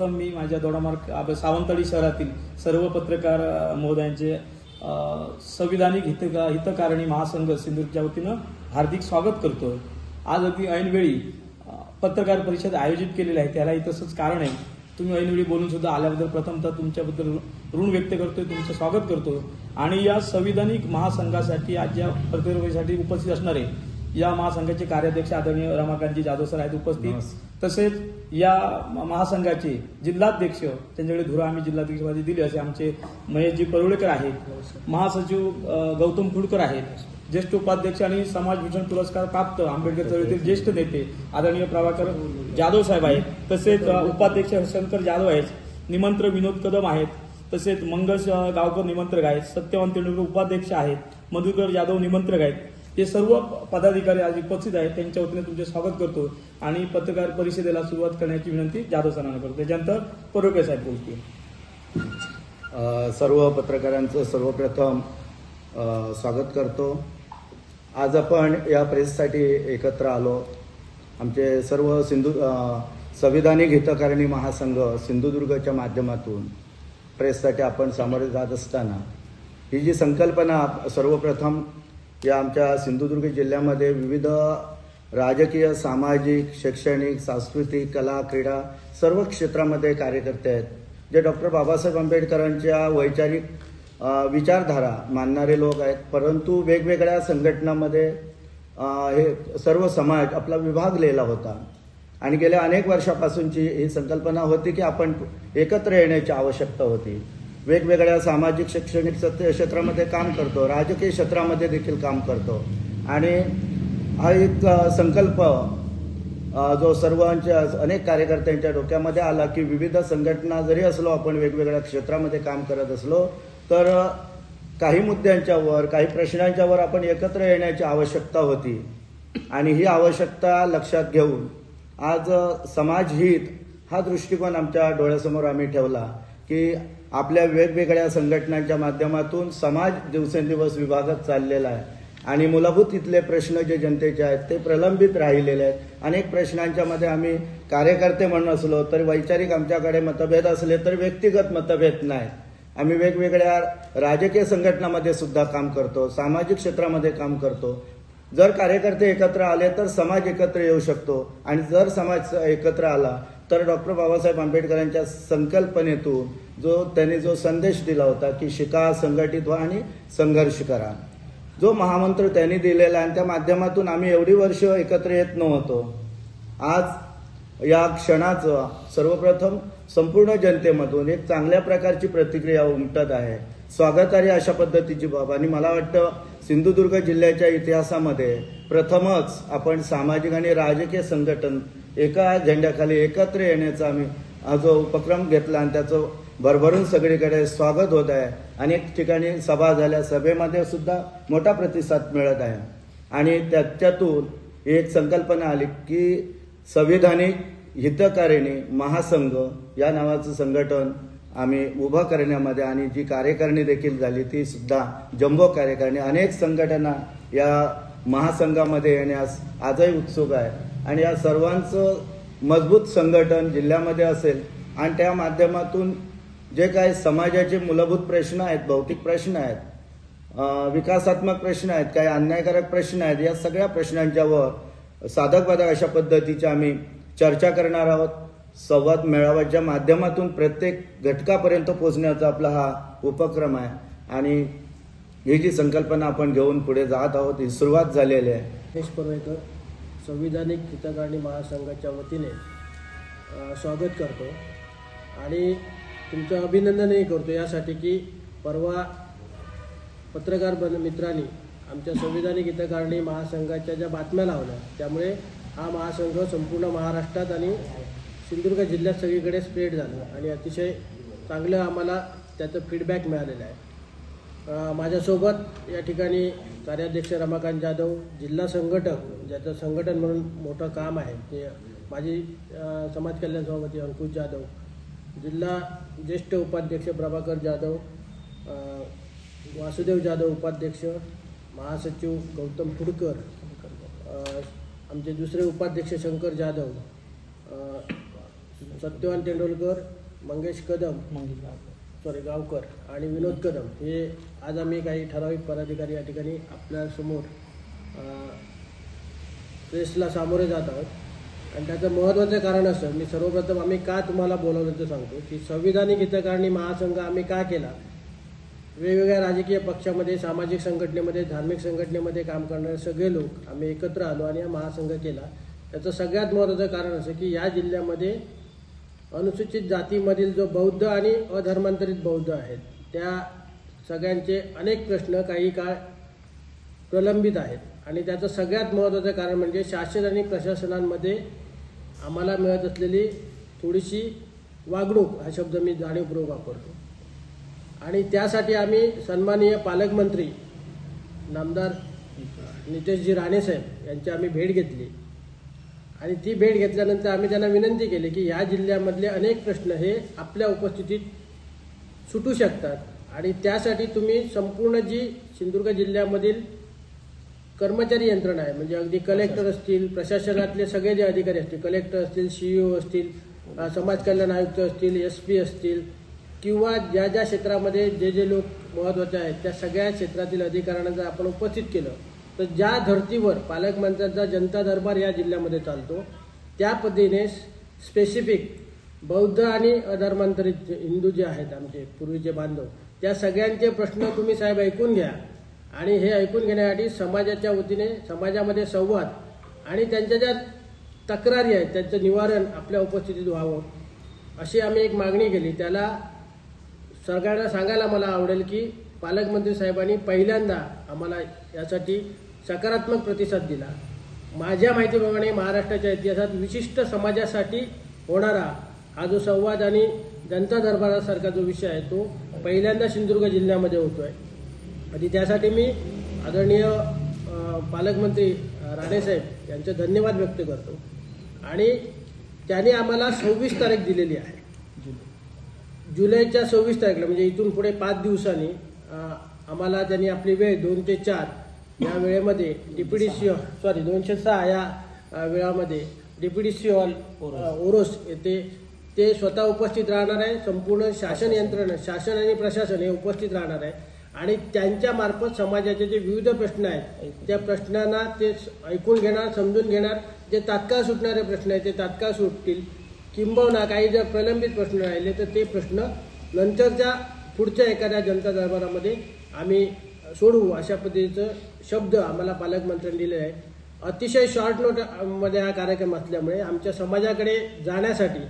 मी माझ्या दोडामार्ग सावंतवाडी शहरातील सर्व पत्रकार महोदयांचे संविधानिक हित हितकारणी महासंघ सिंधुदुर्गच्या वतीनं हार्दिक स्वागत करतो. आज अगदी ऐनवेळी पत्रकार परिषद आयोजित केलेली आहे. त्यालाही तसंच कारण आहे. तुम्ही ऐनवेळी बोलून सुद्धा आल्याबद्दल प्रथमतः तुमच्याबद्दल ऋण व्यक्त करतोय तुमचं स्वागत करतो. आणि या संविधानिक महासंघासाठी आज या पत्रकार उपस्थित असणारे या महासंघाचे कार्याध्यक्ष आदरणीय रमाकांतजी जाधव सर आहेत उपस्थित. तसेच या महासंघाचे जिल्हाध्यक्ष त्यांच्याकडे धुरा आम्ही जिल्हाध्यक्षपदी दिली असे आमचे महेशजी परुळेकर आहेत महासचिव गौतम खुडकर आहेत ज्येष्ठ उपाध्यक्ष आणि समाजभूषण पुरस्कार प्राप्त आंबेडकर चळवळीतील ज्येष्ठ नेते आदरणीय प्रभाकर जाधव साहेब आहेत तसेच उपाध्यक्ष शंकर जाधव आहेत निमंत्र विनोद कदम आहेत तसेच मंगल गावकर निमंत्रक आहेत सत्यवंत तेंडुलकर उपाध्यक्ष आहेत मधुकर जाधव निमंत्रक आहेत हे सर्व पदाधिकारी आज उपस्थित आहेत. त्यांच्या वतीने तुमचे स्वागत करतो आणि पत्रकार परिषदेला सुरुवात करण्याची विनंती जाधव सरांना करतो. त्याच्यानंतर परोके साहेब बोलतील. सर्व पत्रकारांचं सर्वप्रथम स्वागत करतो. आज आपण या प्रेससाठी एकत्र आलो. आमचे सर्व सिंधू संविधानिक हितकारिणी महासंघ सिंधुदुर्गच्या माध्यमातून प्रेससाठी आपण सामोरे जात असताना ही जी संकल्पना सर्वप्रथम या आमच्या सिंधुदुर्ग जिल्ह्यामध्ये विविध राजकीय सामाजिक शैक्षणिक सांस्कृतिक कला क्रीडा सर्व क्षेत्रामध्ये कार्यकर्ते आहेत. जे डॉक्टर बाबासाहेब आंबेडकरांच्या वैचारिक विचारधारा मानणारे लोक आहेत. परंतु वेगवेगळ्या संघटनामध्ये हे सर्व समाज आपला विभागलेला होता. आणि गेल्या अनेक वर्षापासूनची ही संकल्पना होती की आपण एकत्र येण्याची आवश्यकता होती. वेगवेगळ्या सामाजिक शैक्षणिक क्षेत्रामध्ये काम करतो. राजकीय क्षेत्रामध्ये देखील काम करतो. आणि हा एक संकल्प जो सर्वांच्या अनेक कार्यकर्त्यांच्या डोक्यामध्ये आला की विविध संघटना जरी असलो आपण वेगवेगळ्या क्षेत्रामध्ये काम करत असलो तर काही मुद्द्यांच्यावर काही प्रश्नांच्यावर आपण एकत्र येण्याची आवश्यकता होती. आणि ही आवश्यकता लक्षात घेऊन आज समाजहित हा दृष्टिकोन आमच्या डोळ्यासमोर आम्ही ठेवला की आपल्या वेगवेगळ्या संघटनांच्या माध्यमातून समाज दिवसेंदिवस विभागत चाललेला आहे. आणि मूलभूत इथले प्रश्न जे जनतेचे आहेत ते प्रलंबित राहिलेले आहेत. अनेक प्रश्नांच्या मध्ये आम्ही कार्यकर्ते म्हणून असलो तरी वैचारिक आमच्याकडे मतभेद असले तर व्यक्तिगत मतभेद नाहीत आम्ही वेगवेगळ्या राजकीय संघटनामध्ये सुद्धा काम करतो सामाजिक क्षेत्रामध्ये काम करतो. जर कार्यकर्ते एकत्र आले तर समाज एकत्र येऊ शकतो. आणि जर समाज एकत्र आला तर डॉक्टर बाबासाहेब आंबेडकरांच्या संकल्पनेतून जो त्यांनी जो संदेश दिला होता की शिका संघटित व्हा आणि संघर्ष करा. जो महामंत्र त्यांनी दिलेला आणि त्या माध्यमातून आम्ही एवढी वर्ष एकत्र येत नव्हतो. आज या क्षणाचं सर्वप्रथम संपूर्ण जनतेमधून एक चांगल्या प्रकारची प्रतिक्रिया उमटत आहे. स्वागतार्ह अशा पद्धतीची बाब. आणि मला वाटतं सिंधुदुर्ग जिल्ह्याच्या इतिहासामध्ये प्रथमच आपण सामाजिक आणि राजकीय संघटन एका झेंड्याखाली एकत्र येण्याचा आम्ही हा जो उपक्रम घेतला आणि त्याचं भरभरून सगळीकडे स्वागत होत आहे. अनेक ठिकाणी सभा झाल्या सभेमध्ये सुद्धा मोठा प्रतिसाद मिळत आहे. आणि त्याच्यातून एक संकल्पना आली की संविधानिक हितकारिणी महासंघ या नावाचं संघटन आम्ही उभं करण्यामध्ये आणि जी कार्यकारिणी देखील झाली ती सुद्धा जम्बो कार्यकारिणी अनेक संघटना या महासंघामध्ये येण्यास आजही उत्सुक आहे. आणि या सर्वांचं मजबूत संघटन जिल्ह्यामध्ये असेल आणि त्या माध्यमातून जे काही समाजाचे मूलभूत प्रश्न आहेत भौतिक प्रश्न आहेत विकासात्मक प्रश्न आहेत काही अन्यायकारक प्रश्न आहेत या सगळ्या प्रश्नांच्यावर साधक बाधक अशा पद्धतीच्या आम्ही चर्चा करणार आहोत. संवाद मेळाव्याच्या माध्यमातून प्रत्येक घटकापर्यंत पोहोचण्याचा आपला हा उपक्रम आहे. आणि ही जी संकल्पना आपण घेऊन पुढे जात आहोत ही सुरुवात झालेली आहे. परवेकर. संविधानिक हितकारिणी महासंघाच्या वतीने स्वागत करतो. आणि तुमचं अभिनंदनही करतो यासाठी की परवा पत्रकार बन मित्रांनी आमच्या संविधानिक हितकारिणी महासंघाच्या ज्या बातम्या लावल्या त्यामुळे हा महासंघ संपूर्ण महाराष्ट्रात आणि सिंधुदुर्ग जिल्ह्यात सगळीकडे स्प्रेड झालं. आणि अतिशय चांगलं आम्हाला त्याचं फीडबॅक मिळालेलं आहे. माझ्यासोबत या ठिकाणी कार्याध्यक्ष रमाकांत जाधव जिल्हा संघटक ज्याचं संघटन म्हणून मोठं काम आहे ते माझी समाज कल्याण सभापती अंकुश जाधव जिल्हा ज्येष्ठ उपाध्यक्ष प्रभाकर जाधव वासुदेव जाधव उपाध्यक्ष महासचिव गौतम फुडकर आमचे दुसरे उपाध्यक्ष शंकर जाधव सत्यवान तेंडुलकर मंगेश कदम सॉरी गावकर आणि विनोद कदम हे आज आम्ही काही ठराविक पदाधिकारी या ठिकाणी आपल्यासमोर प्रेसला सामोरे जात आहोत. आणि त्याचं महत्त्वाचं कारण असं मी सर्वप्रथम आम्ही का तुम्हाला बोलवलं ते सांगतो की संविधानिक हितकारणी महासंघ आम्ही का केला? वेगवेगळ्या राजकीय पक्षामध्ये सामाजिक संघटनेमध्ये धार्मिक संघटनेमध्ये काम करणारे सगळे लोक आम्ही एकत्र आलो आणि हा महासंघ केला. त्याचं सगळ्यात महत्त्वाचं कारण असं की या जिल्ह्यामध्ये अनुसूचित जातीमधील जो बौद्ध आणि अधर्मांतरित बौद्ध आहेत त्या सगळ्यांचे अनेक प्रश्न काही काळ प्रलंबित आहेत. आणि त्याचं सगळ्यात महत्त्वाचं कारण म्हणजे शासन आणि प्रशासनांमध्ये आम्हाला मिळत असलेली थोडीशी वागणूक हा शब्द मी जाणीवपूर्वक वापरतो. आणि त्यासाठी आम्ही सन्माननीय पालकमंत्री नामदार नितेशजी राणेसाहेब यांची आम्ही भेट घेतली. आणि ती भेट घेतल्यानंतर आम्ही त्यांना विनंती केली की या जिल्ह्यामधले अनेक प्रश्न हे आपल्या उपस्थितीत सुटू शकतात. आणि त्यासाठी तुम्ही संपूर्ण जी सिंधुदुर्ग जिल्ह्यामधील कर्मचारी यंत्रणा आहे म्हणजे अगदी कलेक्टर असतील प्रशासनातले सगळे जे अधिकारी असतील कलेक्टर असतील सीईओ असतील समाज कल्याण आयुक्त असतील एस पी असतील किंवा ज्या ज्या क्षेत्रामध्ये जे जे लोक महत्त्वाचे आहेत त्या सगळ्या क्षेत्रातील अधिकाऱ्यांना जर आपण उपस्थित केलं तर ज्या धर्तीवर पालकमंत्र्यांचा जनता दरबार या जिल्ह्यामध्ये चालतो त्या पद्धतीने स्पेसिफिक बौद्ध आणि अधर्मांतरित हिंदू जे आहेत आमचे पूर्वीचे बांधव त्या सगळ्यांचे प्रश्न तुम्ही साहेब ऐकून घ्या. आणि हे ऐकून घेण्यासाठी समाजाच्या वतीने समाजामध्ये संवाद आणि त्यांच्या ज्या तक्रारी आहेत त्यांचं निवारण आपल्या उपस्थितीत व्हावं अशी आम्ही एक मागणी केली. त्याला सगळ्यांना सांगायला मला आवडेल की पालकमंत्री साहेबांनी पहिल्यांदा आम्हाला यासाठी सकारात्मक प्रतिसाद दिला. माझ्या माहितीप्रमाणे महाराष्ट्राच्या इतिहासात विशिष्ट समाजासाठी होणारा हा जो संवाद आणि जनता दरबारासारखा जो विषय आहे तो पहिल्यांदा सिंधुदुर्ग जिल्ह्यामध्ये होतोय. आणि त्यासाठी मी आदरणीय पालकमंत्री राणेसाहेब यांचे धन्यवाद व्यक्त करतो. आणि त्यांनी आम्हाला सव्वीस तारीख दिलेली आहे. जुलैच्या सव्वीस तारखेला म्हणजे इथून पुढे पाच दिवसांनी आम्हाला त्यांनी आपली वेळ दोन ते चार या वेळेमध्ये डीपीडी सी सॉरी दोनशे सहा या वेळामध्ये डीपीडी सी ऑल ओरोस येथे ते स्वतः उपस्थित राहणार आहे. संपूर्ण शासन यंत्रणा शासन आणि प्रशासन हे उपस्थित राहणार आहे. आणि त्यांच्या मार्फत समाजाचे जे विविध प्रश्न आहेत त्या प्रश्नांना ते ऐकून घेणार समजून घेणार. जे तात्काळ सुटणारे प्रश्न आहेत ते तात्काळ सुटतील. किंबहुना काही जर प्रलंबित प्रश्न राहिले तर ते प्रश्न नंतरच्या पुढच्या एखाद्या जनता दरबारामध्ये आम्ही सोडवू अशा पद्धतीचं शब्द आम्हाला पालकमंत्र्यांनी दिले आहे. अतिशय शॉर्ट नोटमध्ये हा कार्यक्रम असल्यामुळे आमच्या समाजाकडे जाण्यासाठी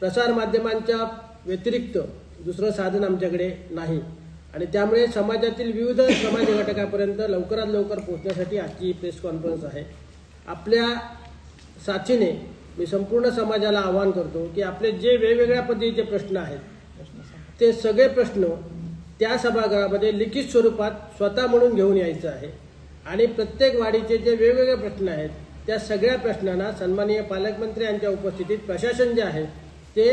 प्रसारमाध्यमांच्या व्यतिरिक्त दुसरं साधन आमच्याकडे नाही. आणि त्यामुळे समाजातील विविध समाज घटकापर्यंत लवकरात लवकर पोहोचण्यासाठी आजची प्रेस कॉन्फरन्स आहे. आपल्या साथीने मी संपूर्ण समाजाला आवाहन करतो की आपले जे वेगवेगळ्या पद्धतीचे प्रश्न आहेत ते सगळे प्रश्न त्या सभागृहामध्ये लिखित स्वरूपात स्वतः म्हणून घेऊन यायचं आहे. आणि प्रत्येक वाढीचे जे वेगवेगळे प्रश्न आहेत त्या सगळ्या प्रश्नांना सन्माननीय पालकमंत्री यांच्या उपस्थितीत प्रशासन जे आहे ते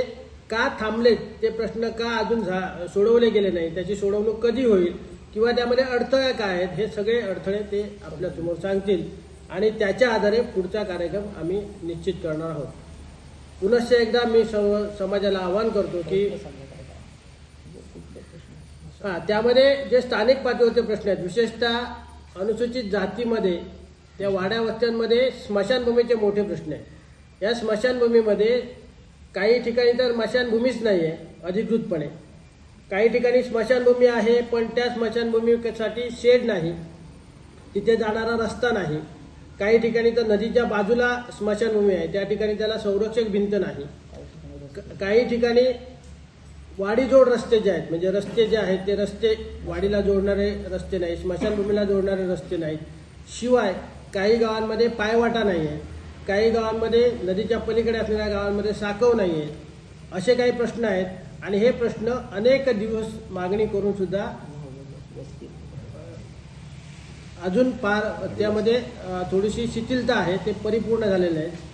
का थांबलेत ते प्रश्न का अजून झा सोडवले गेले नाही त्याची सोडवणूक कधी होईल किंवा त्यामध्ये अडथळे काय आहेत हे सगळे अडथळे ते आपल्यासमोर सांगतील. आणि त्याच्या आधारे पुढचा कार्यक्रम आम्ही निश्चित करणार आहोत. पुनश्च एकदा मी समाजाला आवाहन करतो की हां त्यामध्ये जे स्थानिक पातळीवरचे प्रश्न आहेत विशेषतः अनुसूचित जातीमध्ये त्या वाड्या वस्त्यांमध्ये स्मशानभूमीचे मोठे प्रश्न आहेत. या स्मशानभूमीमध्ये काही ठिकाणी तर स्मशानभूमीच नाही आहे अधिकृतपणे. काही ठिकाणी स्मशानभूमी आहे पण त्या स्मशानभूमीसाठी शेड नाही. तिथे जाणारा रस्ता नाही. काही ठिकाणी तर नदीच्या बाजूला स्मशानभूमी आहे त्या ठिकाणी त्याला संरक्षक भिंत नाही. क- काही ठिकाणी वाडीजोड रस्ते जे आहेत म्हणजे रस्ते जे आहेत ते रस्ते वाडीला जोडणारे रस्ते नाही स्मशानभूमीला जोडणारे रस्ते नाहीत. शिवाय काही गावांमध्ये पायवाटा नाही आहे काही गावांमध्ये नदीच्या पलीकडे असलेल्या गावांमध्ये साकव नाही आहे असे काही प्रश्न आहेत. आणि हे प्रश्न अनेक दिवस मागणी करून सुद्धा अजून पार त्यामध्ये थोडीशी शिथिलता आहे ते परिपूर्ण झालेलं आहे